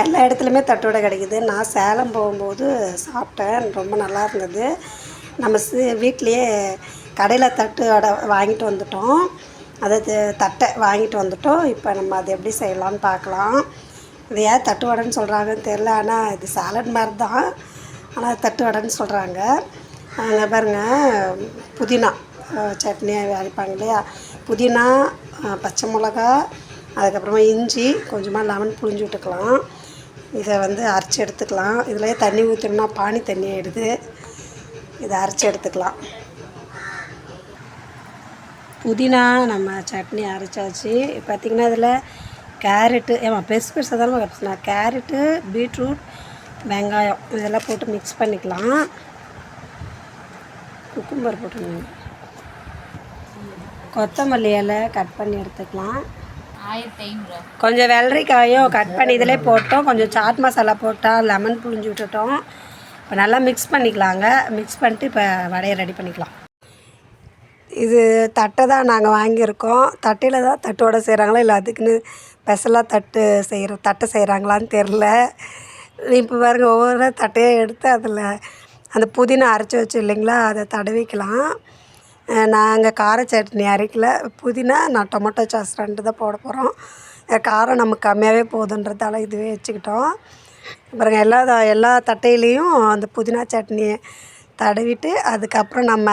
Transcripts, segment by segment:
எல்லா இடத்துலையுமே தட்டோட கிடைக்குது. நான் சேலம் போகும்போது சாப்பிட்டேன். ரொம்ப நல்லா இருந்தது. நம்ம சி வீட்லேயே கடையில் தட்டு வடை வாங்கிட்டு வந்துட்டோம். அதாவது தட்டை வாங்கிட்டு வந்துட்டோம். இப்போ நம்ம அதை எப்படி செய்யலாம்னு பார்க்கலாம். இது ஏன் தட்டு வடைன்னு சொல்கிறாங்கன்னு தெரில ஆனால் இது சாலட் மாதிரி தான். ஆனால் தட்டு வடைன்னு சொல்கிறாங்க அங்கே பாருங்கள் புதினா சட்னியாக சட்னி அரைப்பாங்க இல்லையா? புதினா பச்சை மிளகா அதுக்கப்புறமா இஞ்சி கொஞ்சமாக லெமன் புழிஞ்சு விட்டுக்கலாம். இதை வந்து அரைச்சி எடுத்துக்கலாம். இதில் தண்ணி ஊற்றணும்னா பானி தண்ணி ஆகிடுது இதை அரைச்சி எடுத்துக்கலாம். புதினா நம்ம சட்னி அரைச்சாச்சு. பார்த்திங்கன்னா இதில் கேரட்டு ஏமா பெருசு பெருசாக தானே கிடச்சினா கேரட்டு பீட்ரூட் வெங்காயம் இதெல்லாம் போட்டு மிக்ஸ் பண்ணிக்கலாம். குக்கும்பர் போட்டுருங்க. கொத்தமல்லி இலை கட் பண்ணி எடுத்துக்கலாம். கொஞ்சம் வெள்ளரிக்காயும் கட் பண்ணி இதிலே போட்டோம். கொஞ்சம் சாட் மசாலா போட்டால் லெமன் புழிஞ்சு விட்டுட்டோம். இப்போ நல்லா மிக்ஸ் பண்ணிக்கலாங்க. மிக்ஸ் பண்ணிட்டு இப்போ வடையை ரெடி பண்ணிக்கலாம். இது தட்டை தான் நாங்கள் வாங்கியிருக்கோம். தட்டையில் தான் தட்டோட செய்கிறாங்களா இல்லை அதுக்குன்னு ஸ்பெஷலாக தட்டு செய்கிற தட்டை செய்கிறாங்களான்னு தெரில இப்போ பாருங்க ஒவ்வொரு தட்டையை எடுத்து அதில் அந்த புதினா அரைச்சி வச்சு இல்லைங்களா? அதை தடவிக்கலாம். நாங்கள் கார சட்னி அரைக்கல. புதினா நான் டொமேட்டோ சாஸ் ரெண்டு தான் போட போகிறோம் காரம் நமக்கு கம்மியாகவே போதுன்றதால இதுவே வச்சுக்கிட்டோம். பாருங்க எல்லா எல்லா தட்டையிலையும் அந்த புதினா சட்னியை தடவிட்டு அதுக்கப்புறம் நம்ம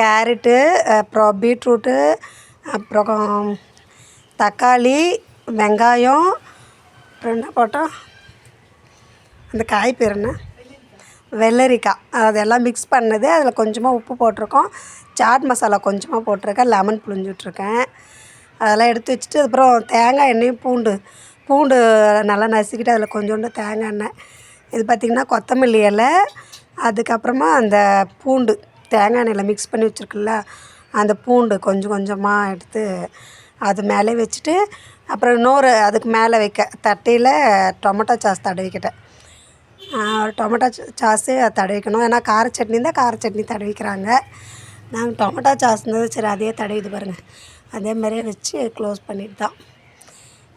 கேரட்டு அப்புறம் பீட்ரூட்டு அப்புறம் தக்காளி வெங்காயம் அப்புறம் என்ன போட்டோம்? அந்த காய் பேர் என்ன? வெள்ளரிக்காய். அதெல்லாம் மிக்ஸ் பண்ணது. அதில் கொஞ்சமாக உப்பு போட்டிருக்கோம். சாட் மசாலா கொஞ்சமாக போட்டிருக்கேன். லெமன் புழிஞ்சிட்ருக்கேன். அதெல்லாம் எடுத்து வச்சுட்டு அப்புறம் தேங்காய் எண்ணெயும் பூண்டு. பூண்டு நல்லா நசுக்கிட்டு அதில் கொஞ்சோண்டு தேங்காய் எண்ணெய். இது பார்த்திங்கன்னா கொத்தமல்லி இலை. அதுக்கப்புறமா அந்த பூண்டு. தேங்காய் எண்ணெயில் மிக்ஸ் பண்ணி வச்சுருக்குல்ல அந்த பூண்டு கொஞ்சம் கொஞ்சமாக எடுத்து அது மேலே வச்சுட்டு அப்புறம் இன்னொரு அதுக்கு மேலே வைக்க தட்டையில் டொமேட்டோ சாஸ் தடவிக்கிட்டேன். டொமேட்டோ சாஸு தடவிக்கணும். ஏன்னா கார சட்னி இருந்தால் கார சட்னி தடவிக்கிறாங்க. நாங்கள் டொமேட்டோ சாஸ் இருந்தது சரி அதே தடவிது பாருங்கள் அதே மாதிரியே வச்சு க்ளோஸ் பண்ணிட்டு தான்.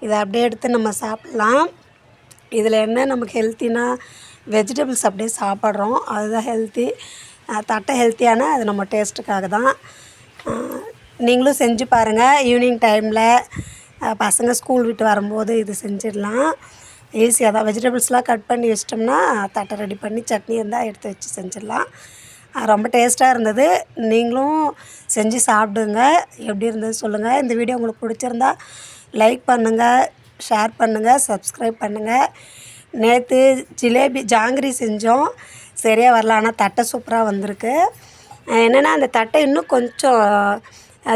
இதை அப்படியே எடுத்து நம்ம சாப்பிட்லாம். இதில் என்ன நமக்கு ஹெல்த்தினா வெஜிடபிள்ஸ் அப்படியே சாப்பிட்றோம். அதுதான் ஹெல்த்தி. தட்டை ஹெல்த்தியான அது நம்ம டேஸ்ட்டுக்காக தான். நீங்களும் செஞ்சு பாருங்கள் ஈவினிங் டைமில் பசங்க ஸ்கூல் விட்டு வரும்போது இது செஞ்சிடலாம். ஈஸியாக தான் வெஜிடபிள்ஸ்லாம் கட் பண்ணி வச்சிட்டோம்னா தட்டை ரெடி பண்ணி சட்னி இருந்தால் எடுத்து வச்சு செஞ்சிடலாம். ரொம்ப டேஸ்ட்டாக இருந்தது. நீங்களும் செஞ்சு சாப்பிடுங்க. எப்படி இருந்தது சொல்லுங்கள் இந்த வீடியோ உங்களுக்கு பிடிச்சிருந்தா லைக் பண்ணுங்கள் ஷேர் பண்ணுங்கள் சப்ஸ்கிரைப் பண்ணுங்கள் நேற்று ஜிலேபி ஜாங்கிரி செஞ்சோம். சரியாக வரல ஆனால் தட்டை சூப்பராக வந்திருக்கு. என்னென்னா அந்த தட்டை இன்னும் கொஞ்சம்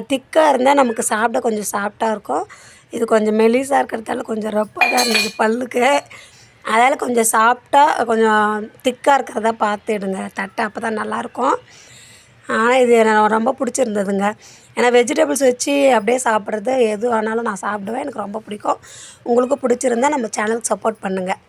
திக்காக இருந்தால் நமக்கு சாப்பிட கொஞ்சம் சாஃப்டாக இருக்கும். இது கொஞ்சம் மெலிசாக இருக்கிறதால கொஞ்சம் ரப்பாக தான் இருந்தது பல்லுக்கு. அதால் கொஞ்சம் சாஃப்டாக கொஞ்சம் திக்காக இருக்கிறதா பார்த்துடுங்க. தட்டை அப்போ தான் நல்லாயிருக்கும். ஆனால் இது எனக்கு ரொம்ப பிடிச்சிருந்ததுங்க. ஏன்னா வெஜிடபிள்ஸ் வச்சு அப்படியே சாப்பிட்றது எது ஆனாலும் நான் சாப்பிடுவேன். எனக்கு ரொம்ப பிடிக்கும். உங்களுக்கும் பிடிச்சிருந்தா நம்ம சேனலுக்கு சப்போர்ட் பண்ணுங்கள்